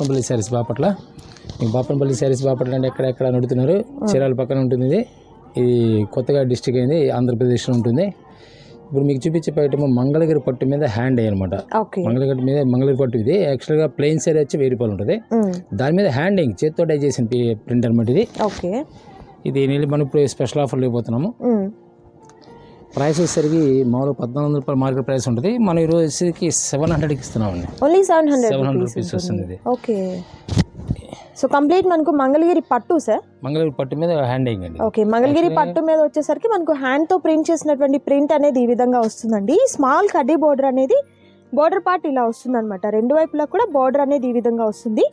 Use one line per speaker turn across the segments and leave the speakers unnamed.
బాపనపల్లి శారీస్ బాపట్ల. ఈ బాపనపల్లి శారీస్ బాపట్ల అంటే ఎక్కడ ఎక్కడ నడుతున్నారు? చీరాల పక్కన ఉంటుంది ఇది ఇది కొత్తగా డిస్టిక్ అయింది ఆంధ్రప్రదేశ్లో ఉంటుంది. ఇప్పుడు మీకు చూపించే ఐటమ్ మంగళగిరి పట్టు మీద హ్యాండ్ అయ్యి అనమాట. మంగళగిరి మీద మంగళగిరి పట్టు ఇది. యాక్చువల్గా ప్లెయిన్ శారీ వచ్చి వెయ్యి రూపాయలు ఉంటుంది. దాని మీద హ్యాండింగ్ చేత్తో డై చేసిన ప్రింట్ అనమాట ఇది.
ఓకే.
ఇది నీళ్ళు మనం ఇప్పుడు స్పెషల్ ఆఫర్లు ఇవ్వబోతున్నాము. ప్రైస్ వచ్చేసరికి మామూలు పద్నాలుగు వందల రూపాయల మార్కెట్ ప్రైస్ ఉంటుంది. మనం ఈరోజు వచ్చేసరికి సెవెన్ హండ్రెడ్కి ఇస్తున్నామండి.
Only seven hundred
seven hundred rupees వస్తుంది. ఇది
ఓకే. సో కంప్లీట్ మనకు మంగళగిరి పట్టు సార్?
మంగళగిరి పట్టు మీద హ్యాండింగ్ అండి.
ఓకే. మంగళగిరి పట్టు మీద వచ్చేసరికి మనకు హ్యాండ్తో ప్రింట్ చేసినటువంటి ప్రింట్ అనేది ఈ విధంగా వస్తుందండి. స్మాల్ కడ్డీ బోర్డర్ అనేది బోర్డర్ పార్ట్ ఇలా వస్తుంది అనమాట రెండు వైపులా కూడా బోర్డర్ అనేది ఈ విధంగా వస్తుంది.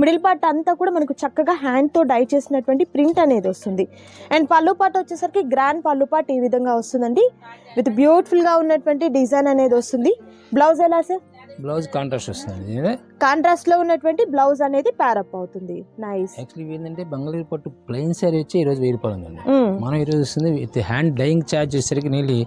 మిడిల్ పార్ట్ అంతా కూడా మనకు చక్కగా హ్యాండ్తో డై చేసినటువంటి ప్రింట్ అనేది వస్తుంది. అండ్ పళ్ళు పార్ట్ వచ్చేసరికి గ్రాండ్ పళ్ళు పార్ట్ ఈ విధంగా వస్తుందండి. విత్ బ్యూటిఫుల్గా ఉన్నటువంటి డిజైన్ అనేది వస్తుంది. బ్లౌజ్ ఎలా సార్
బ్లౌజ్ కాంట్రాస్ట్ వస్తుంది
కాంట్రాస్ట్లో ఉన్నటువంటి బ్లౌజ్ అనేది ప్యారప్ అవుతుంది. నైస్
యాక్చువల్లీ ఏంటంటే మంగళగిరి పట్టు ప్లెయిన్ శారీ వచ్చి ఈరోజు వెయ్యి రూపాయలు ఉందండి. మనం ఈరోజు వస్తుంది విత్ హ్యాండ్ డైయింగ్ ఛార్జ్ వచ్చేసరికి నీళ్ళు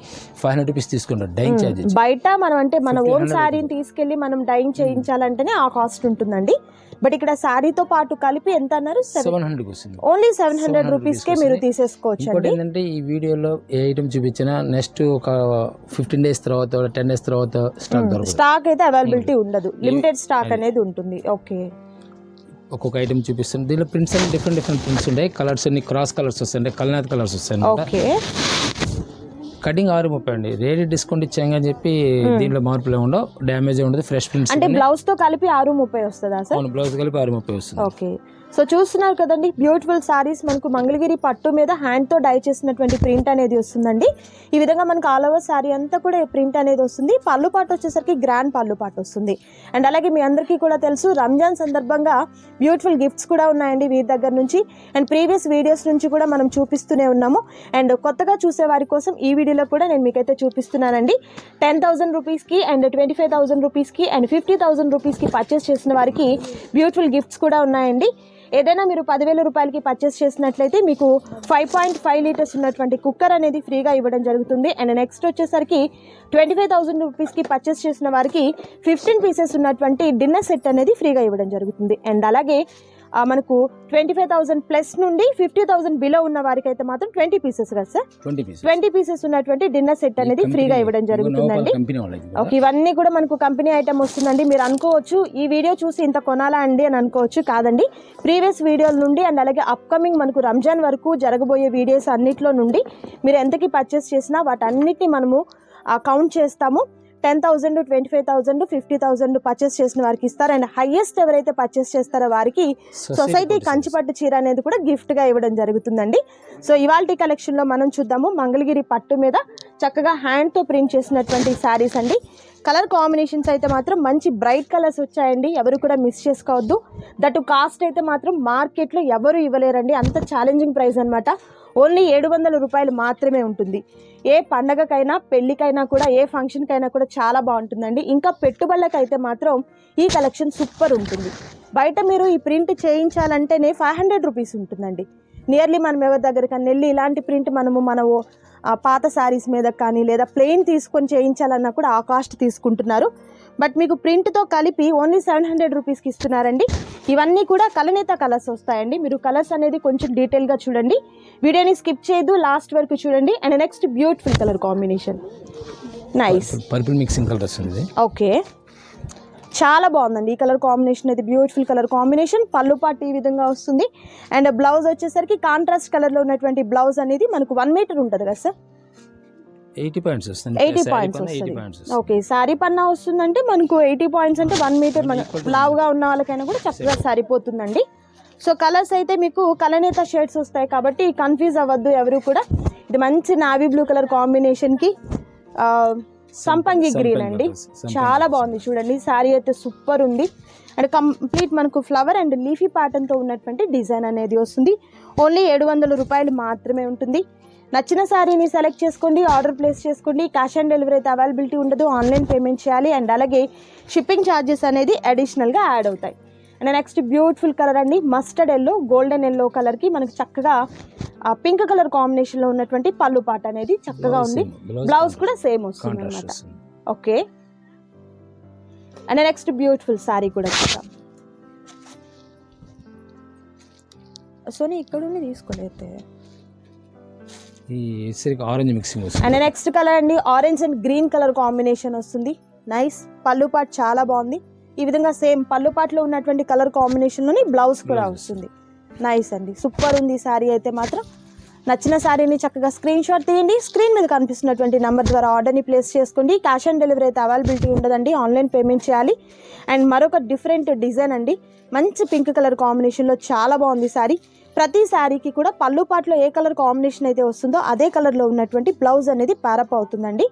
ఫైవ్ హండ్రెడ్ రూపీస్ తీసుకుంటారు డైయింగ్ ఛార్జ్ వచ్చి
బయట మనం అంటే మన ఓన్ శారీని తీసుకెళ్ళి మనం డైయింగ్ చేయించాలంటేనే ఆ కాస్ట్ ఉంటుందండి. బట్ ఇక్కడ శారీతో పాటు కలిపి ఎంత అన్నారు?
సెవెన్ హండ్రెడ్కి వస్తుంది.
ఓన్లీ సెవెన్ హండ్రెడ్ రూపీస్ కే మీరు తీసేసుకోవచ్చు
ఇంకోటి ఏంటంటే ఈ వీడియోలో ఏ ఐటమ్ చూపించినా నెక్స్ట్ ఒక ఫిఫ్టీన్ డేస్ తర్వాత టెన్ డేస్ తర్వాత స్టాక్
స్టాక్ అయితే అవైలబిలిటీ ఉండదు. లిమిటెడ్ స్టాక్ అనేది ఉంటుంది. ఓకే.
ఒక్కొక్క ఐటమ్ చూపిస్తాను. దీనిలో ప్రింట్స్ అన్ని డిఫరెంట్ డిఫరెంట్ ప్రింట్స్ ఉంటాయి. కలర్స్ అన్ని క్రాస్ కలర్స్ వస్తాయి కల్నాథ్ కలర్స్ వస్తాయి కటింగ్ ఆరు ముప్పై అండి. రేట్ డిస్కౌంట్ ఇచ్చాం చెప్పి దీంట్లో మార్పులు ఉండవు. డ్యామేజ్ ఉండదు. ఫ్రెష్ ప్రింట్స్
అంటే బ్లౌజ్తో కలిపి ఆరు ముప్పై వస్తుందా సార్?
బ్లౌజ్ కలిపి ఆరు ముప్పై వస్తుంది.
ఓకే. సో చూస్తున్నారు కదండి బ్యూటిఫుల్ సారీస్ మనకు మంగళగిరి పట్టు మీద హ్యాండ్తో డై చేసినటువంటి ప్రింట్ అనేది వస్తుందండి. ఈ విధంగా మనకు ఆల్ ఓవర్ సారీ అంతా కూడా ప్రింట్ అనేది వస్తుంది. పళ్ళు పాటు వచ్చేసరికి గ్రాండ్ పళ్ళు పాటు వస్తుంది. అండ్ అలాగే మీ అందరికీ కూడా తెలుసు రంజాన్ సందర్భంగా బ్యూటిఫుల్ గిఫ్ట్స్ కూడా ఉన్నాయండి వీరి దగ్గర నుంచి. అండ్ ప్రీవియస్ వీడియోస్ నుంచి కూడా మనం చూపిస్తూనే ఉన్నాము. అండ్ కొత్తగా చూసే వారి కోసం ఈ వీడియోలో కూడా నేను మీకైతే చూపిస్తున్నానండి. టెన్ థౌసండ్ రూపీస్కి అండ్ ట్వంటీ ఫైవ్ థౌసండ్ రూపీస్కి అండ్ ఫిఫ్టీ థౌసండ్ రూపీస్కి పర్చేస్ చేసిన వారికి బ్యూటిఫుల్ గిఫ్ట్స్ కూడా ఉన్నాయండి. ఏదైనా మీరు పదివేల రూపాయలకి పర్చేస్ చేసినట్లయితే మీకు ఫైవ్ పాయింట్ ఫైవ్ లీటర్స్ ఉన్నటువంటి కుక్కర్ అనేది ఫ్రీగా ఇవ్వడం జరుగుతుంది. అండ్ నెక్స్ట్ వచ్చేసరికి ట్వంటీ ఫైవ్ థౌసండ్ రూపీస్కి పర్చేస్ చేసిన వారికి ఫిఫ్టీన్ పీసెస్ ఉన్నటువంటి డిన్నర్ సెట్ అనేది ఫ్రీగా ఇవ్వడం జరుగుతుంది. అండ్ అలాగే మనకు ట్వంటీ ఫైవ్ థౌసండ్ ప్లస్ నుండి ఫిఫ్టీ థౌసండ్ బిలో ఉన్న వారికి అయితే మాత్రం ట్వంటీ పీసెస్ కదా sir
twenty piece
twenty pieces ఉన్నటువంటి డిన్నర్ సెట్ అనేది ఫ్రీగా ఇవ్వడం జరుగుతుందండి. ఓకే ఇవన్నీ కూడా మనకు కంపెనీ ఐటమ్ వస్తుందండి. మీరు అనుకోవచ్చు ఈ వీడియో చూసి ఇంత కొనాలా అండి అని అనుకోవచ్చు కాదండి. ప్రీవియస్ వీడియోల నుండి అండ్ అలాగే అప్కమింగ్ మనకు రంజాన్ వరకు జరగబోయే వీడియోస్ అన్నిట్లో నుండి మీరు ఎంతకి పర్చేస్ చేసినా వాటన్నిటిని మనము కౌంట్ చేస్తాము. Ten thousand twenty five thousand fifty thousand purchase చేసిన వారికి ఇస్తారు. అండ్ హైయెస్ట్ ఎవరైతే పర్చేస్ చేస్తారో వారికి సొసైటీ కంచిపట్టు చీర అనేది కూడా gift గా ఇవ్వడం జరుగుతుందండి. సో ఇవాల్టి కలెక్షన్లో మనం చూద్దాము. మంగళగిరి పట్టు మీద చక్కగా hand తో ప్రింట్ చేసినటువంటి శారీస్ అండి. కలర్ కాంబినేషన్స్ అయితే మాత్రం మంచి బ్రైట్ కలర్స్ వచ్చాయండి. ఎవరు కూడా మిస్ చేసుకోవద్దు. దట్ కాస్ట్ అయితే మాత్రం మార్కెట్లో ఎవరు ఇవ్వలేరండి. అంత ఛాలెంజింగ్ ప్రైస్ అనమాట ఓన్లీ ఏడు వందల రూపాయలు మాత్రమే ఉంటుంది. ఏ పండగకైనా పెళ్ళికైనా కూడా ఏ ఫంక్షన్కైనా కూడా చాలా బాగుంటుందండి. ఇంకా పెట్టుబడులకైతే మాత్రం ఈ కలెక్షన్ సూపర్ ఉంటుంది. బయట మీరు ఈ ప్రింట్ చేయించాలంటేనే ఫైవ్ హండ్రెడ్ రూపీస్ ఉంటుందండి. నియర్లీ మనం ఎవరి దగ్గరకన్నా వెళ్ళి ఇలాంటి ప్రింట్ మనము మన పాత శారీస్ మీద కానీ లేదా ప్లెయిన్ తీసుకొని చేయించాలన్నా కూడా ఆ కాస్ట్ తీసుకుంటున్నారు. బట్ మీకు ప్రింట్తో కలిపి ఓన్లీ సెవెన్ హండ్రెడ్ రూపీస్కి ఇస్తున్నారండి. ఇవన్నీ కూడా కలనేత కలర్స్ వస్తాయండి. మీరు కలర్స్ అనేది కొంచెం డీటెయిల్గా చూడండి. వీడియోని స్కిప్ చేయొద్దు లాస్ట్ వరకు చూడండి. And next beautiful colour combination nice
purple mixing colour వస్తుంది
ఓకే చాలా బాగుందండి. ఈ కలర్ కాంబినేషన్ అయితే బ్యూటిఫుల్ కలర్ కాంబినేషన్. పళ్ళు పాటు ఈ విధంగా వస్తుంది. అండ్ బ్లౌజ్ వచ్చేసరికి కాంట్రాస్ట్ కలర్లో ఉన్నటువంటి బ్లౌజ్ అనేది మనకు వన్ మీటర్ ఉంటుంది కదా సార్?
ఎయిటీ పాయింట్స్ వస్తుంది.
ఎయిటీ పాయింట్స్
పైన 80
వస్తుంది.
Points
okay. శారీ పన్నా వస్తుందంటే మనకు ఎయిటీ పాయింట్స్ అంటే వన్ మీటర్ మన లావుగా ఉన్న వాళ్ళకైనా కూడా చక్కగా సరిపోతుందండి. సో కలర్స్ అయితే మీకు కలనేత షేడ్స్ వస్తాయి కాబట్టి కన్ఫ్యూజ్ అవ్వద్దు ఎవరు కూడా. ఇది మంచి నావీ బ్లూ కలర్ కాంబినేషన్కి సంపంగి గ్రీన్ అండి. చాలా బాగుంది చూడండి. శారీ అయితే సూపర్ ఉంది. అండ్ కంప్లీట్ మనకు ఫ్లవర్ అండ్ లీఫీ ప్యాటర్న్తో ఉన్నటువంటి డిజైన్ అనేది వస్తుంది. ఓన్లీ ఏడు వందల రూపాయలు మాత్రమే ఉంటుంది. నచ్చిన శారీని సెలెక్ట్ చేసుకోండి ఆర్డర్ ప్లేస్ చేసుకోండి. క్యాష్ ఆన్ డెలివరీ అయితే అవైలబిలిటీ ఉండదు. ఆన్లైన్ పేమెంట్ చేయాలి. అండ్ అలాగే షిప్పింగ్ ఛార్జెస్ అనేది అడిషనల్గా యాడ్ అవుతాయి. అండ్ నెక్స్ట్ బ్యూటిఫుల్ కలర్ అండి మస్టర్డ్ ఎల్లో గోల్డెన్ ఎల్లో కలర్కి మనకి చక్కగా పింక్ కలర్ కాంబినేషన్లో ఉన్నటువంటి పళ్ళు పాట అనేది చక్కగా ఉంది. బ్లౌజ్ కూడా సేమ్ వస్తుంది అనమాట okay. And next beautiful sari కూడా చూద్దాం. సోనీ ఇక్కడ ఉండి తీసుకోలేదు
సరికి ఆరెంజ్ మిక్సింగ్ వస్తుంది.
అండ్ నెక్స్ట్ కలర్ అండి orange and green colour combination వస్తుంది. నైస్ పళ్ళు పాట్ చాలా బాగుంది. ఈ విధంగా సేమ్ పళ్ళు పాట్లో ఉన్నటువంటి కలర్ కాంబినేషన్లోని బ్లౌజ్ కూడా. వస్తుంది. నైస్ అండి. సూపర్ ఉంది ఈ శారీ అయితే మాత్రం. నచ్చిన శారీని చక్కగా స్క్రీన్ షాట్ తీయండి. స్క్రీన్ మీద కనిపిస్తున్నటువంటి నెంబర్ ద్వారా ఆర్డర్ని ప్లేస్ చేసుకోండి. క్యాష్ ఆన్ డెలివరీ అయితే అవైలబిలిటీ ఉండదండి. ఆన్లైన్ పేమెంట్ చేయాలి. అండ్ మరొక డిఫరెంట్ డిజైన్ అండి. మంచి పింక్ కలర్ కాంబినేషన్లో చాలా బాగుంది శారీ ప్రతి శారీకి కూడా పళ్ళు పాటలో ఏ కలర్ కాంబినేషన్ అయితే వస్తుందో అదే కలర్లో ఉన్నటువంటి బ్లౌజ్ అనేది ప్యారప్ అవుతుందండి.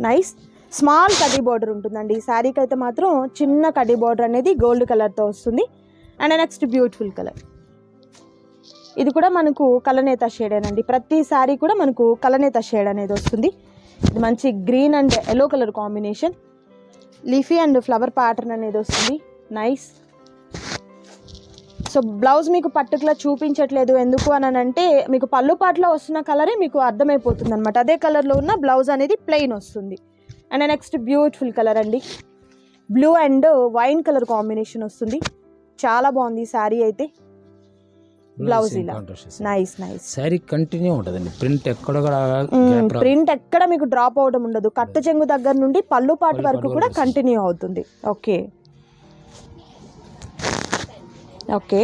నైస్ స్మాల్ కడ్డీ బార్డర్ ఉంటుందండి. ఈ శారీకి అయితే మాత్రం చిన్న కడ్డీ బార్డర్ అనేది గోల్డ్ కలర్తో వస్తుంది. And next beautiful colour. ఇది కూడా మనకు కలనేత షేడ్ ప్రతి శారీ కూడా మనకు కలనేత షేడ్ అనేది వస్తుంది. ఇది మంచి green and yellow colour combination. Leafy and flower pattern అనేది వస్తుంది. నైస్. సో బ్లౌజ్ మీకు పర్టికులర్ చూపించట్లేదు. ఎందుకు అని అంటే మీకు పళ్ళు పాటలో వస్తున్న కలరే మీకు అర్థమైపోతుంది అనమాట అదే కలర్లో ఉన్న బ్లౌజ్ అనేది ప్లెయిన్ వస్తుంది. అండ్ నెక్స్ట్ బ్యూటిఫుల్ కలర్ అండి. Blue and wine colour combination వస్తుంది. చాలా బాగుంది ఈ శారీ అయితే. బ్లౌజ్ ఇలా. నైస్ నైస్
శారీ కంటిన్యూ ఉంటుందండి. ప్రింట్ ఎక్కడ.
ప్రింట్ ఎక్కడ మీకు డ్రాప్ అవడం ఉండదు. కట్టు చెంగు దగ్గర నుండి పళ్ళు పాటు వరకు కూడా కంటిన్యూ అవుతుంది. Okay okay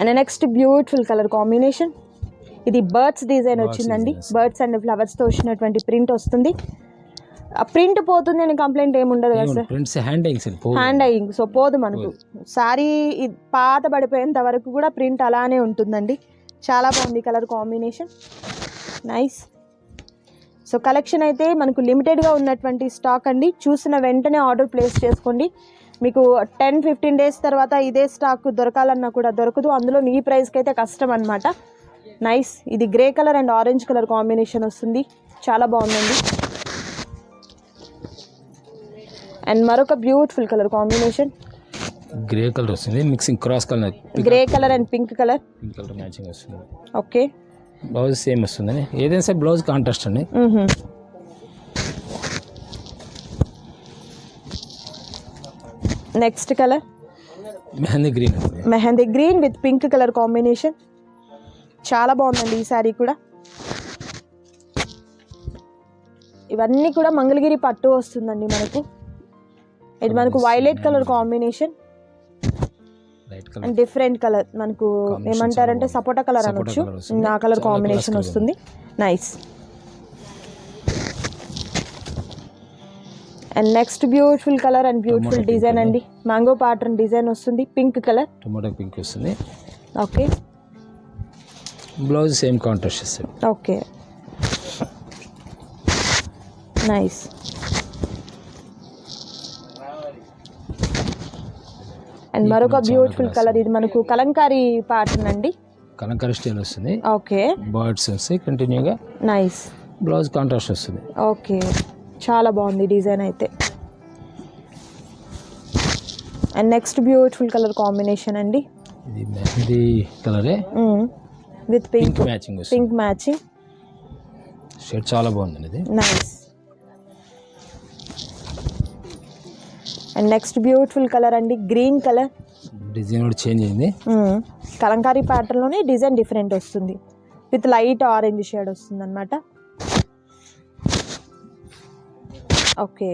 and next beautiful colour combination ఇది బర్డ్స్ డిజైన్ వచ్చిందండి. బర్డ్స్ అండ్ ఫ్లవర్స్తో వచ్చినటువంటి ప్రింట్ వస్తుంది. ప్రింట్ పోతుంది అని కంప్లైంట్ ఏమి ఉండదు కదా సార్?
ప్రింట్స్ హ్యాండ్ అయింగ్స్
హ్యాండ్ అయ్యింగ్ సో పోదు మనకు. సారీ పాత పడిపోయేంత వరకు కూడా ప్రింట్ అలానే ఉంటుందండి. చాలా బాగుంది colour combination. Nice so collection అయితే మనకు లిమిటెడ్గా ఉన్నటువంటి స్టాక్ అండి. చూసిన వెంటనే ఆర్డర్ ప్లేస్ చేసుకోండి. మీకు టెన్ ఫిఫ్టీన్ డేస్ తర్వాత ఇదే స్టాక్ దొరకాలన్నా కూడా దొరకదు. అందులో ఈ ప్రైస్కి అయితే కష్టం అనమాట నైస్ ఇది grey colour and orange colour combination వస్తుంది. చాలా బాగుందండి. అండ్ మరొక beautiful colour combination
grey colour వస్తుంది. Mixing cross colour
grey colour and pink colour
pink colour matching వస్తుంది.
ఓకే
బ్లౌజ్ సేమ్ వస్తుందని. ఏదైనా సరే బ్లౌజ్ కాంట్రాస్ట్ అండి.
Next colour
mehndi green
mehndi green with pink colour combination చాలా బాగుందండి ఈ శారీ కూడా. ఇవన్నీ కూడా మంగళగిరి పట్టు వస్తుందండి మనకు. ఇది మనకు violet colour combination and different colour మనకు ఏమంటారంటే సపోటా కలర్ అనొచ్చు. ఆ కలర్ కాంబినేషన్ వస్తుంది. Nice and next beautiful colour and beautiful design. అండి. మ్యాంగో ప్యాటర్న్ డిజైన్ వస్తుంది. పింక్ కలర్
టొమాటో పింక్ వస్తుంది.
ఓకే
బ్లౌజ్ సేమ్ కాంట్రాస్ట్ వస్తుంది
ఓకే. నైస్. అండ్ మరొక బ్యూటిఫుల్. కలర్ ఇది మనకు కలంకారీ ప్యాటర్న్ అండి.
కలంకారీ స్టైల్ వస్తుంది.
ఓకే.
బర్డ్స్ వస్తాయి కంటిన్యూగా
నైస్.
బ్లౌజ్ కాంట్రాస్ట్ వస్తుంది.
ఓకే. చాలా బాగుంది డిజైన్ అయితే. And next beautiful colour combination అండి.
ఇది మెహందీ కలరే.
With
pink matching
pink matching.
Shirt చాలా బాగుందండి ఇది.
Nice and next beautiful colour అండి గ్రీన్ కలర్
డిజైన్ కూడా చేంజ్ అయింది.
కలంకారీ ప్యాటర్న్లోనే డిజైన్ డిఫరెంట్ వస్తుంది. విత్ లైట్ ఆరెంజ్ షేడ్ వస్తుంది అనమాట ఓకే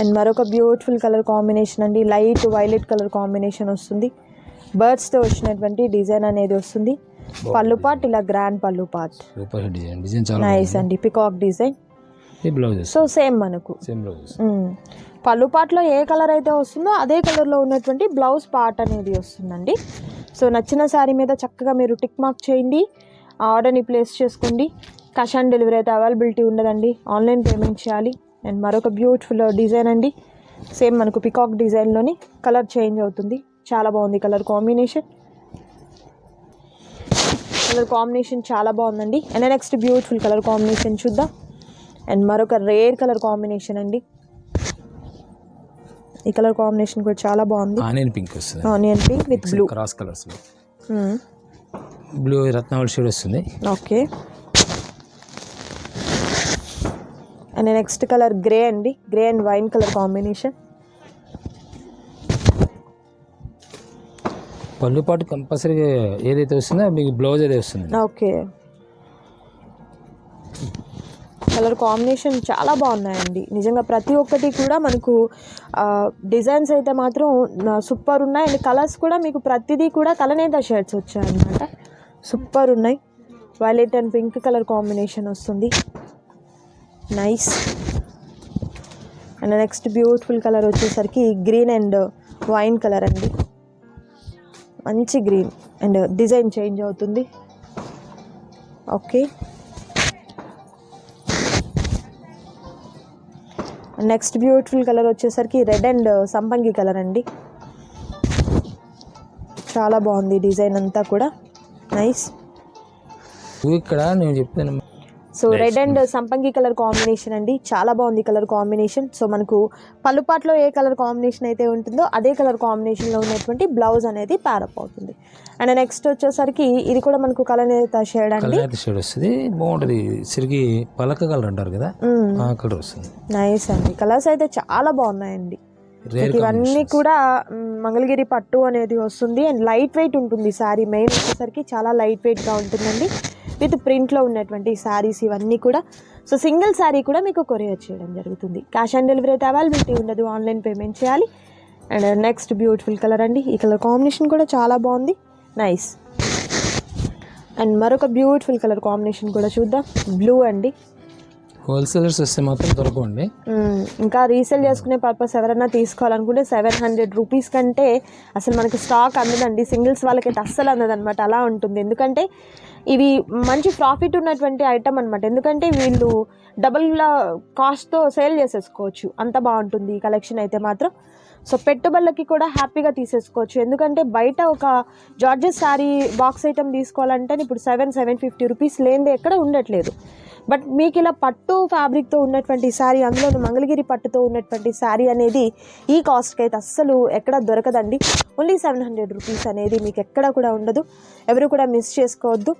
అండ్ మరొక బ్యూటిఫుల్ కలర్ కాంబినేషన్ అండి లైట్ వైలెట్ కలర్ కాంబినేషన్ వస్తుంది. బర్డ్స్తో వచ్చినటువంటి డిజైన్ అనేది వస్తుంది. పళ్ళు పాట్ ఇలా గ్రాండ్ పళ్ళు పాట్
సూపర్ హిట్ డిజైన్. డిజైన్ చాలా
నైస్ అండి. Peacock design. సో సేమ్ మనకు.
Same blouse.
మ్మ్. పళ్ళు పాటలో ఏ కలర్ అయితే వస్తుందో అదే కలర్లో ఉన్నటువంటి బ్లౌజ్ పార్ట్ అనేది వస్తుందండి. సో నచ్చిన శారీ మీద చక్కగా మీరు టిక్ మార్క్ చేయండి. ఆ ఆర్డర్ని ప్లేస్ చేసుకోండి. క్యాష్ ఆన్ డెలివరీ అయితే అవైలబిలిటీ ఉండదండి. ఆన్లైన్ పేమెంట్ చేయాలి. అండ్ మరొక బ్యూటిఫుల్ డిజైన్ అండి. సేమ్ మనకు పికాక్ డిజైన్లోని కలర్ చేంజ్ అవుతుంది. చాలా బాగుంది కలర్ కాంబినేషన్. కలర్ కాంబినేషన్ చాలా బాగుందండి. And next beautiful colour combination చూద్దాం. అండ్ మరొక రేర్ కలర్ కాంబినేషన్ అండి. ఈ కలర్ కాంబినేషన్ కూడా చాలా బాగుంది.
ఆనియన్ పింక్ వస్తుంది.
Onion pink with blue
cross colours blue Ratnavali shade వస్తుంది.
Okay and next colour grey అండి. Grey and wine colour combination
పళ్ళు పాటు కంపల్సరీగా ఏదైతే వస్తుందో మీకు బ్లౌజ్ అదే వస్తుంది.
ఓకే. కలర్ కాంబినేషన్ చాలా బాగున్నాయండి. నిజంగా ప్రతి ఒక్కటి కూడా మనకు డిజైన్స్ అయితే మాత్రం సూపర్ ఉన్నాయి. అండ్ కలర్స్ కూడా మీకు ప్రతిదీ కూడా కలనేత షర్ట్స్ వచ్చాయన్నమాట. సూపర్ ఉన్నాయి. Violet and pink colour combination వస్తుంది. Nice. And next beautiful colour వచ్చేసరికి గ్రీన్ అండ్ వైన్ కలర్ అండి. మంచి గ్రీన్ అండ్ డిజైన్ చేంజ్ అవుతుంది. ఓకే. నెక్స్ట్ బ్యూటిఫుల్ కలర్ వచ్చేసరికి రెడ్ అండ్ సంపంగి కలర్ అండి. చాలా బాగుంది డిజైన్ అంతా కూడా. నైస్.
ఇక్కడ నేను చెప్తాను.
సో రెడ్ అండ్ సంపంగి కలర్ కాంబినేషన్ అండి. చాలా బాగుంది కలర్ కాంబినేషన్. సో మనకు పళ్ళుపాట్లో ఏ కలర్ కాంబినేషన్ అయితే ఉంటుందో అదే కలర్ కాంబినేషన్లో ఉన్నటువంటి బ్లౌజ్ అనేది ప్యారప్ అవుతుంది. అండ్ నెక్స్ట్ వచ్చేసరికి ఇది కూడా మనకు కలర్ షేడ్ అండి.
షేడ్ వస్తుంది. బాగుంటుంది. సిరిగి పలక కలర్ అంటారు కదా కలర్ వస్తుంది.
నైస్ అండి. కలర్స్ అయితే చాలా బాగున్నాయండి. ఇవన్నీ కూడా మంగళగిరి పట్టు అనేది వస్తుంది. అండ్ లైట్ వెయిట్ ఉంటుంది శారీ మెయిన్ వచ్చేసరికి చాలా లైట్ వెయిట్గా ఉంటుందండి. విత్ ప్రింట్లో ఉన్నటువంటి శారీస్ ఇవన్నీ కూడా. సో సింగిల్ శారీ కూడా మీకు కొరియర్ చేయడం జరుగుతుంది. క్యాష్ ఆన్ డెలివరీ అయితే అవైలబిలిటీ ఉండదు. ఆన్లైన్ పేమెంట్ చేయాలి. అండ్ నెక్స్ట్ బ్యూటిఫుల్ కలర్ అండి. ఈ కలర్ కాంబినేషన్ కూడా చాలా బాగుంది. నైస్ అండ్ మరొక బ్యూటిఫుల్ కలర్ కాంబినేషన్ కూడా చూద్దాం. బ్లూ అండి.
హోల్సేలర్స్ వస్తే మాత్రం దొరకండి
ఇంకా రీసేల్ చేసుకునే పర్పస్ ఎవరైనా తీసుకోవాలనుకుంటే సెవెన్ హండ్రెడ్ రూపీస్ కంటే అసలు మనకి స్టాక్ అందదండి. సింగిల్స్ వాళ్ళకైతే అస్సలు అందదన్నమాట. అలా ఉంటుంది. ఎందుకంటే ఇవి మంచి ప్రాఫిట్ ఉన్నటువంటి ఐటమ్ అనమాట ఎందుకంటే వీళ్ళు డబుల్ కాస్ట్తో సేల్ చేసేసుకోవచ్చు. అంత బాగుంటుంది ఈ కలెక్షన్ అయితే మాత్రం. సో పెట్టుబడులకి కూడా హ్యాపీగా తీసేసుకోవచ్చు. ఎందుకంటే బయట ఒక జార్జెస్ శారీ బాక్స్ ఐటమ్ తీసుకోవాలంటే ఇప్పుడు సెవెన్ సెవెన్ ఫిఫ్టీ రూపీస్ లేనిదే ఎక్కడ ఉండట్లేదు. బట్ మీకు ఇలా పట్టు ఫ్యాబ్రిక్తో ఉన్నటువంటి శారీ అందులో మంగళగిరి పట్టుతో ఉన్నటువంటి శారీ అనేది ఈ కాస్ట్కి అయితే అస్సలు ఎక్కడ దొరకదండి. ఓన్లీ సెవెన్ హండ్రెడ్ రూపీస్ అనేది మీకు ఎక్కడ కూడా ఉండదు. ఎవరు కూడా మిస్ చేసుకోవద్దు.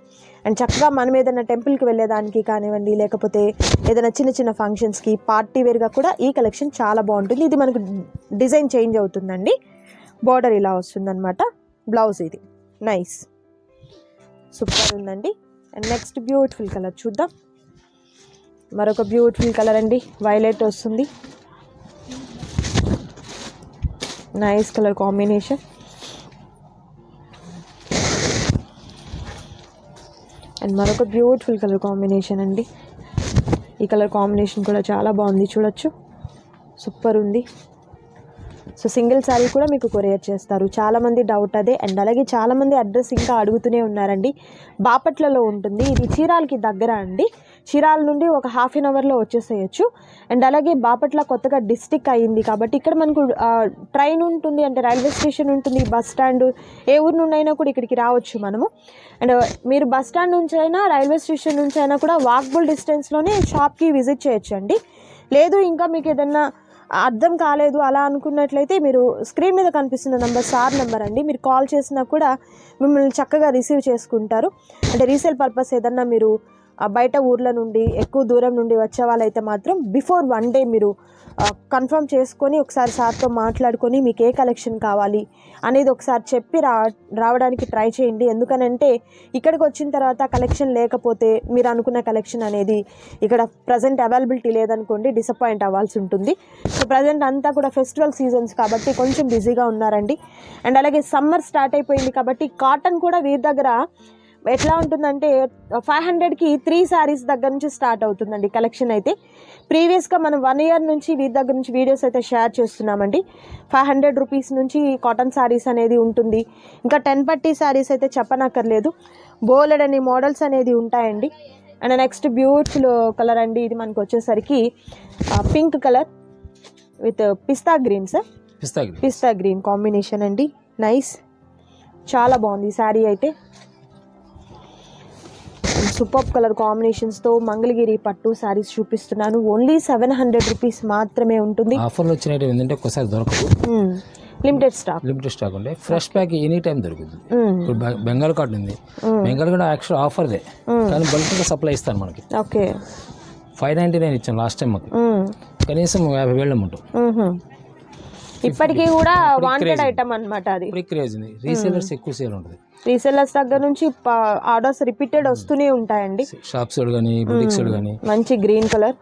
అండ్ చక్కగా మనం ఏదైనా టెంపుల్కి వెళ్ళేదానికి కానివ్వండి లేకపోతే ఏదైనా చిన్న చిన్న ఫంక్షన్స్కి పార్టీ వేర్గా కూడా ఈ కలెక్షన్ చాలా బాగుంటుంది. ఇది మనకు డిజైన్ చేంజ్ అవుతుందండి. బార్డర్ ఇలా వస్తుందన్నమాట. బ్లౌజ్ ఇది. నైస్. సూపర్ ఉందండి. అండ్ నెక్స్ట్ బ్యూటిఫుల్ కలర్ చూద్దాం. మరొక బ్యూటిఫుల్ కలర్ అండి. వైలెట్ వస్తుంది. Nice colour combination. అండ్ మరొక బ్యూటిఫుల్ కలర్ కాంబినేషన్ అండి. ఈ కలర్ కాంబినేషన్ కూడా చాలా బాగుంది చూడొచ్చు. సూపర్ ఉంది. సో సింగిల్ శారీ కూడా మీకు కొరియర్ చేస్తారు. చాలామంది డౌట్ అదే. అండ్ అలాగే చాలామంది అడ్రస్ ఇంకా అడుగుతూనే ఉన్నారండి. బాపట్లలో ఉంటుంది. ఇది చీరాలకి దగ్గర అండి. చీరాల నుండి ఒక హాఫ్ అన్ అవర్లో వచ్చేసేయచ్చు. అండ్ అలాగే బాపట్ల కొత్తగా డిస్టిక్ అయింది కాబట్టి ఇక్కడ మనకు ట్రైన్ ఉంటుంది అంటే రైల్వే స్టేషన్ ఉంటుంది బస్ స్టాండ్ ఏ ఊరు నుండి అయినా కూడా ఇక్కడికి రావచ్చు మనము. అండ్ మీరు బస్ స్టాండ్ నుంచి అయినా రైల్వే స్టేషన్ నుంచి అయినా కూడా వాక్బుల్ డిస్టెన్స్లోనే షాప్కి విజిట్ చేయొచ్చు అండి లేదు ఇంకా మీకు ఏదన్నా అర్థం కాలేదు అలా అనుకున్నట్లయితే మీరు స్క్రీన్ మీద కనిపిస్తున్న నెంబర్ సార్ నెంబర్ అండి. మీరు కాల్ చేసినా కూడా మిమ్మల్ని చక్కగా రిసీవ్ చేసుకుంటారు. అంటే రీసేల్ పర్పస్ ఏదన్నా మీరు బయట ఊర్ల నుండి ఎక్కువ దూరం నుండి వచ్చే వాళ్ళైతే మాత్రం బిఫోర్ వన్ డే మీరు కన్ఫర్మ్ చేసుకొని ఒకసారి సార్తో మాట్లాడుకొని మీకు ఏ కలెక్షన్ కావాలి అనేది ఒకసారి చెప్పి రా రావడానికి ట్రై చేయండి. ఎందుకనంటే ఇక్కడికి వచ్చిన తర్వాత కలెక్షన్ లేకపోతే మీరు అనుకున్న కలెక్షన్ అనేది ఇక్కడ ప్రజెంట్ అవైలబిలిటీ లేదనుకోండి డిసప్పాయింట్ అవ్వాల్సి ఉంటుంది. సో ప్రజెంట్ అంతా కూడా ఫెస్టివల్ సీజన్స్ కాబట్టి కొంచెం బిజీగా ఉన్నారండి. అండ్ అలాగే సమ్మర్ స్టార్ట్ అయిపోయింది కాబట్టి కాటన్ కూడా వీరి దగ్గర ఎట్లా ఉంటుందంటే ఫైవ్ హండ్రెడ్కి త్రీ శారీస్ దగ్గర నుంచి స్టార్ట్ అవుతుందండి కలెక్షన్ అయితే. ప్రీవియస్గా మనం వన్ ఇయర్ నుంచి వీరి దగ్గర నుంచి వీడియోస్ అయితే షేర్ చేస్తున్నామండి. ఫైవ్ హండ్రెడ్ రూపీస్ నుంచి కాటన్ శారీస్ అనేది ఉంటుంది. ఇంకా టెన్ పట్టీ శారీస్ అయితే చెప్పనక్కర్లేదు. బోలెడ్ అనే మోడల్స్ అనేది ఉంటాయండి. అండ్ నెక్స్ట్ బ్యూటిఫుల్ కలర్ అండి ఇది మనకు వచ్చేసరికి pink colour with pista green sir
pista green
pista green combination అండి. నైస్ చాలా బాగుంది ఈ శారీ అయితే. సూపర్ కలర్ కాంబినేషన్స్తో మంగళగిరి పట్టు శారీస్ చూపిస్తున్నాను. ఓన్లీ సెవెన్ హండ్రెడ్ రూపీస్ మాత్రమే ఉంటుంది.
ఆఫర్లు వచ్చినట్టు ఏంటంటే ఒక్కసారి దొరకదు
లిమిటెడ్ స్టాక్
లిమిటెడ్ స్టాక్ ఉంటే ఫ్రెష్ ప్యాక్ ఎనీ టైం దొరుకుతుంది. ఇప్పుడు బెంగాల్ కార్డ్ ఉంది. బెంగాల్ కూడా యాక్చువల్ ఆఫర్దే కానీ బల్క్గా సప్లై ఇస్తాను మనకి.
ఓకే.
ఫైవ్ నైంటీ నైన్ ఇచ్చాం లాస్ట్ టైం మాకు. కనీసం యాభై వేలు అమ్ముంటాం
ఇప్పటికీ కూడా వాంటెడ్ ఐటమ్ అన్నమాట అది.
క్రేజ్ ఉంది రీసేలర్స్ ఎక్కువ సేల్ ఉంటుంది.
రీసెల్లర్స్ దగ్గర నుంచి ఆర్డర్స్ రిపీటెడ్ వస్తూనే ఉంటాయండి.
షాప్స్ కానీ బుటిక్స్ కానీ
మంచి గ్రీన్ కలర్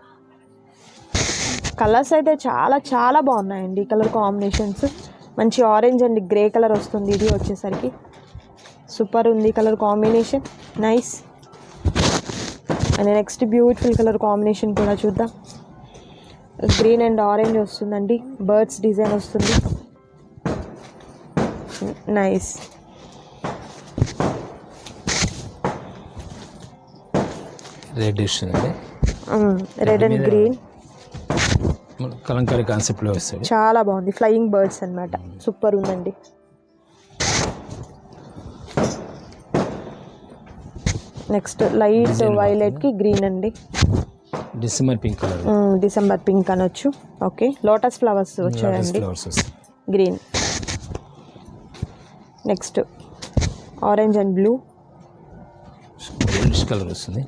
కలర్స్ అయితే చాలా చాలా బాగున్నాయండి కలర్ కాంబినేషన్స్ మంచి ఆరెంజ్ అండ్ గ్రే కలర్ వస్తుంది ఇది వచ్చేసరికి. సూపర్ ఉంది colour combination nice and next beautiful colour combination కూడా చూద్దాం. గ్రీన్ అండ్ ఆరెంజ్ వస్తుందండి. బర్డ్స్ డిజైన్ వస్తుంది. నైస్.
రెడ్ ఇస్తుంది
రెడ్ అండ్ గ్రీన్.
కలంకారీ కాన్సెప్ట్లో వస్తుంది.
చాలా బాగుంది. ఫ్లయింగ్ బర్డ్స్ అన్నమాట. సూపర్ ఉందండి. నెక్స్ట్ లైట్ వైలెట్కి గ్రీన్ అండి.
December pink colour.
December pink అనొచ్చు. ఓకే. లోటస్ ఫ్లవర్స్ వచ్చాయండి. Green. Next orange and blue.
Colour వస్తుంది.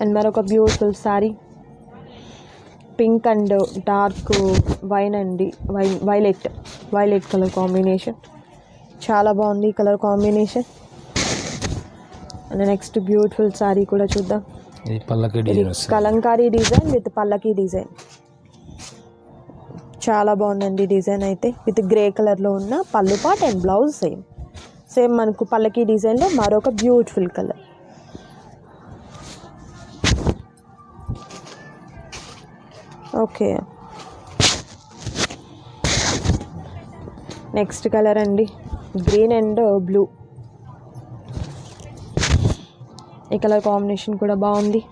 అండ్ మరొక beautiful sari. Pink and dark wine అండి. వై వైలెట్. Violet colour combination. చాలా బాగుంది colour combination. And next beautiful sari కూడా చూద్దాం
ఇది పల్లకి డిజైన్
కలంకారీ డిజైన్ విత్ పల్లకి డిజైన్ చాలా బాగుందండి డిజైన్ అయితే విత్ గ్రే కలర్లో ఉన్న పళ్ళు పాట్ అండ్ బ్లౌజ్ సేమ్ సేమ్ మనకు పల్లకి డిజైన్లో మరొక beautiful colour okay next colour అండి గ్రీన్ అండ్ బ్లూ ఈ కలర్ కాంబినేషన్ కూడా బాగుంది.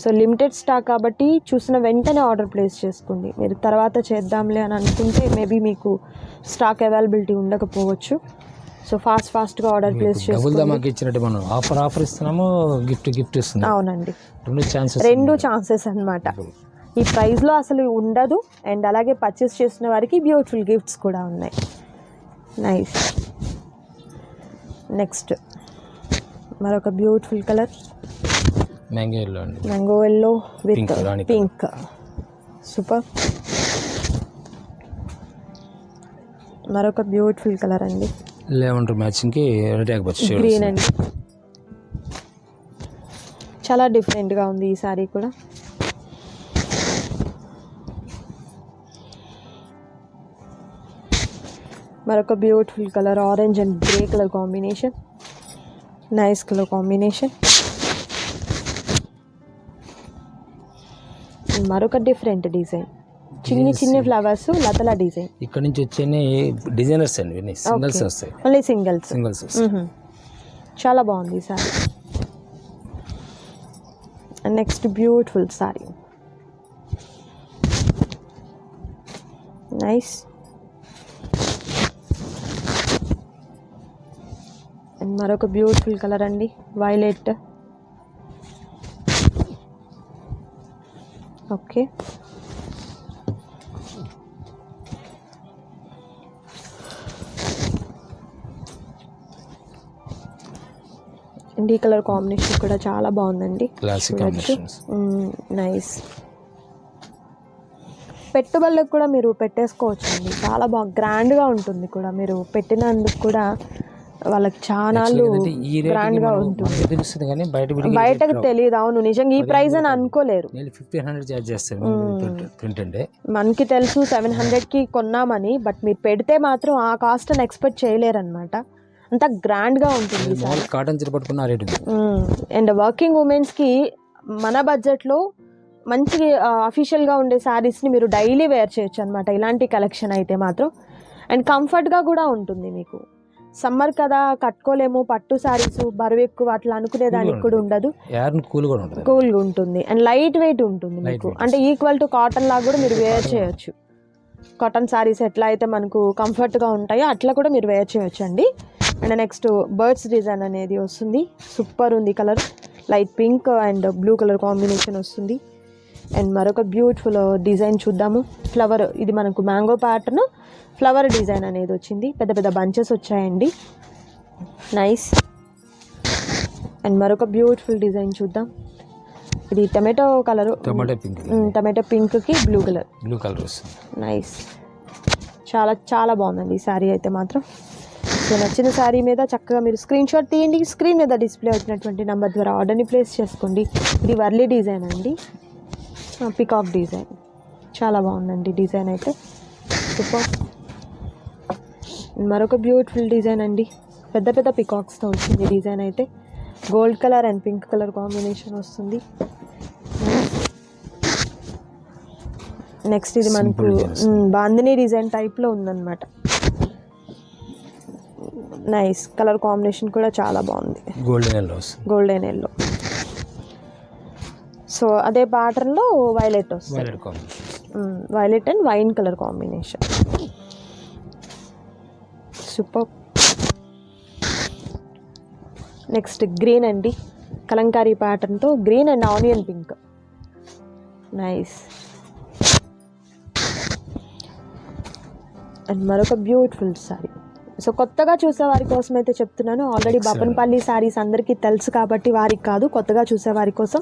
సో లిమిటెడ్ స్టాక్ కాబట్టి చూసిన వెంటనే ఆర్డర్ ప్లేస్ చేసుకోండి మీరు తర్వాత చేద్దాంలే అని అనుకుంటే మేబీ మీకు స్టాక్ అవైలబిలిటీ ఉండకపోవచ్చు. సో ఫాస్ట్ ఫాస్ట్గా ఆర్డర్ ప్లేస్ చేసుకోండి
ఇచ్చినట్టు మనం ఆఫర్ ఆఫర్ ఇస్తున్నాము గిఫ్ట్ గిఫ్ట్ ఇస్తున్నాం
అవునండి.
రెండు ఛాన్సెస్
రెండు ఛాన్సెస్ అన్నమాట. ఈ ప్రైస్లో అసలు ఉండదు. అండ్ అలాగే పర్చేస్ చేసిన వారికి బ్యూటిఫుల్ గిఫ్ట్స్ కూడా ఉన్నాయి. నైస్ నెక్స్ట్ మరొక బ్యూటిఫుల్ కలర్.
మ్యాంగో ఎల్లో అండి.
Mango yellow with. Pink super. మరొక బ్యూటిఫుల్ కలర్ అండి.
లెవెండర్ మ్యాచింగ్కి
గ్రీన్ అండి. చాలా డిఫరెంట్గా ఉంది ఈ సారీ కూడా. మరొక beautiful colour orange and grey colour combination nice colour combination మరొక డిఫరెంట్ డిజైన్ చిన్ని చిన్ని ఫ్లవర్స్ లతల డిజైన్
ఇక్కడ నుంచి వచ్చే డిజైనర్స్ అండి సింగల్స్ వస్తాయి.
ఓన్లీ సింగిల్స్
సింగల్స్
చాలా బాగుంది sari next beautiful sari nice మరొక బ్యూటిఫుల్ కలర్ అండి వైలెట్. ఓకే. అండ్ ఈ కలర్ కాంబినేషన్ కూడా చాలా బాగుందండి. చూడొచ్చు. నైస్. పెట్టుబడులకు కూడా మీరు పెట్టేసుకోవచ్చు అండి చాలా బాగా గ్రాండ్గా ఉంటుంది కూడా మీరు పెట్టినందుకు కూడా వాళ్ళకి గ్రాండ్గా ఉంటుంది.
తెలుస్తుంది కానీ బయట
బయటకు తెలియదు. అవును నిజంగా ఈ ప్రైస్ అని అనుకోలేరు.
ఫిఫ్టీన్ హండ్రెడ్ ప్రింట్ అంటే
మనకి తెలుసు సెవెన్ హండ్రెడ్కి కొన్నామని బట్ మీరు పెడితే మాత్రం ఆ కాస్ట్ అని ఎక్స్పెక్ట్ చేయలేరన్నమాట. అంత గ్రాండ్గా ఉంటుంది
మామూలు కాటన్ చీర పట్టుకున్న రేట్
అండ్ వర్కింగ్ ఉమెన్స్కి మన బడ్జెట్లో మంచి అఫీషియల్గా ఉండే శారీస్ని మీరు డైలీ వేర్ చేయొచ్చు అనమాట ఇలాంటి కలెక్షన్ అయితే మాత్రం. అండ్ కంఫర్ట్గా కూడా ఉంటుంది మీకు. సమ్మర్ కదా కట్టుకోలేము పట్టు శారీస్ బరువు ఎక్కువ అట్లా అనుకునే దానికి కూడా ఉండదు.
కూల్ కూడా ఉంటుంది.
కూల్గా ఉంటుంది. అండ్ లైట్ వెయిట్ ఉంటుంది మీకు. అంటే ఈక్వల్ టు కాటన్ లాగా కూడా మీరు వేర్ చేయొచ్చు. కాటన్ శారీస్ ఎట్లా అయితే మనకు కంఫర్ట్గా ఉంటాయో అట్లా కూడా మీరు వేర్ చేయొచ్చు అండి అండ్ నెక్స్ట్ బర్డ్స్ డిజైన్ అనేది వస్తుంది. సూపర్ ఉంది colour light pink and blue colour combination వస్తుంది. అండ్ మరొక బ్యూటిఫుల్ డిజైన్ చూద్దాము. ఫ్లవర్ ఇది మనకు మ్యాంగో ప్యాటర్న్ ఫ్లవర్ డిజైన్ అనేది వచ్చింది. పెద్ద పెద్ద బంచెస్ వచ్చాయండి. నైస్ అండ్ మరొక బ్యూటిఫుల్ డిజైన్ చూద్దాం. ఇది tomato colour.
Tomato pink
tomato పింక్కి బ్లూ కలర్
బ్లూ కలర్ వస్తుంది.
నైస్ చాలా చాలా బాగుందండి ఈ శారీ అయితే మాత్రం. నచ్చిన శారీ మీద చక్కగా మీరు స్క్రీన్ షాట్ తీయండి. స్క్రీన్ మీద డిస్ప్లే అవుతున్నటువంటి నెంబర్ ద్వారా ఆర్డర్ని ప్లేస్ చేసుకోండి. ఇది వర్లీ డిజైన్ అండి. పికాక్ డిజైన్ చాలా బాగుందండి డిజైన్ అయితే. సూపర్ మరొక బ్యూటిఫుల్ డిజైన్ అండి. పెద్ద పెద్ద పికాక్స్తో వచ్చింది డిజైన్ అయితే. Gold colour and pink colour combination వస్తుంది. నెక్స్ట్ ఇది మనకు బాందిని డిజైన్ టైప్లో ఉందన్నమాట. నైస్ కలర్ కాంబినేషన్ కూడా చాలా బాగుంది.
Golden yellow
golden yellow so అదే ప్యాటర్న్లో వైలెట్ వస్తుంది.
Violet
and wine colour combination super. Next green అండి. Kalamkari ప్యాటర్న్తో green and onion pink nice and మరొక బ్యూటిఫుల్ సారీ సో కొత్తగా చూసే వారి కోసం అయితే చెప్తున్నాను. ఆల్రెడీ బప్పనపల్లి శారీస్ అందరికీ తెలుసు కాబట్టి వారికి కాదు. కొత్తగా చూసే వారి కోసం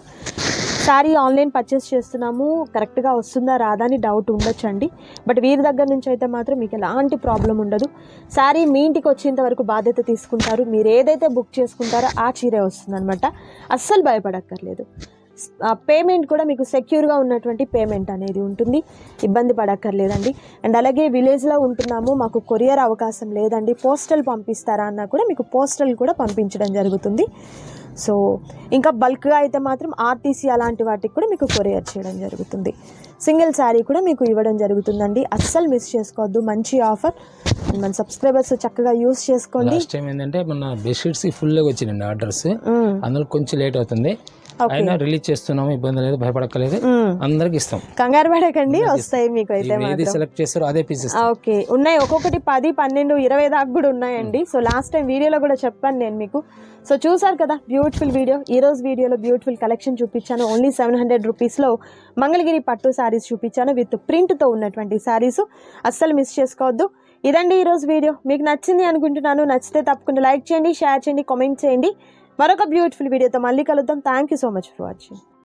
శారీ ఆన్లైన్ పర్చేస్ చేస్తున్నాము. కరెక్ట్గా వస్తుందా రాదా అని డౌట్ ఉండొచ్చండి. బట్ వీరి దగ్గర నుంచి అయితే మాత్రం మీకు ఎలాంటి ప్రాబ్లం ఉండదు. శారీ మీ ఇంటికి వచ్చేంత వరకు బాధ్యత తీసుకుంటారు. మీరు ఏదైతే బుక్ చేసుకుంటారో ఆ చీరే వస్తుందన్నమాట. అస్సలు భయపడక్కర్లేదు. పేమెంట్ కూడా మీకు సెక్యూర్గా ఉన్నటువంటి పేమెంట్ అనేది ఉంటుంది. ఇబ్బంది పడక్కర్లేదండి. అండ్ అలాగే విలేజ్లో ఉంటున్నాము. మాకు కొరియర్ అవకాశం లేదండి. పోస్టల్ పంపిస్తారా అన్నా కూడా మీకు పోస్టల్ కూడా పంపించడం జరుగుతుంది. సో ఇంకా బల్క్గా అయితే మాత్రం ఆర్టీసీ అలాంటి వాటికి కూడా మీకు కొరియర్ చేయడం జరుగుతుంది. సింగిల్ శారీ కూడా మీకు ఇవ్వడం జరుగుతుందండి. అస్సలు మిస్ చేసుకోవద్దు. మంచి ఆఫర్. మన సబ్స్క్రైబర్స్ చక్కగా యూస్ చేసుకోండి.
లాస్ట్ టైం ఏంటంటే మన బెడ్షీట్స్ ఫుల్గా వచ్చినాయండి ఆర్డర్స్. అందులో కొంచెం లేట్ అవుతుంది. అయినా రిలీజ్ చేస్తున్నాము ఇబ్బంది లేదు భయపడక్కలేదు. అందరికి ఇస్తాం.
కంగారు పడకండి వస్తాయి మీకు అయితే
ఏది సెలెక్ట్ చేస్తారో అదే పీసెస్
ఓకే ఉన్నాయి ఒక్కొక్కటి పది పన్నెండు ఇరవై దాకా కూడా ఉన్నాయండి. సో లాస్ట్ టైం వీడియోలో కూడా చెప్పాను నేను మీకు. సో చూసారు కదా బ్యూటిఫుల్ వీడియో ఈ రోజు వీడియోలో బ్యూటిఫుల్ కలెక్షన్ చూపించాను. ఓన్లీ సెవెన్ హండ్రెడ్ రూపీస్లో మంగళగిరి పట్టు శారీస్ చూపించాను విత్ ప్రింట్తో ఉన్నటువంటి శారీస్ అస్సలు మిస్ చేసుకోవద్దు. ఇదండి ఈరోజు వీడియో మీకు నచ్చింది అనుకుంటున్నాను. నచ్చితే తప్పకుండా లైక్ చేయండి షేర్ చేయండి కామెంట్ చేయండి. మరొక బ్యూటిఫుల్ వీడియోతో మళ్ళీ కలుద్దాం. Thank you so much for watching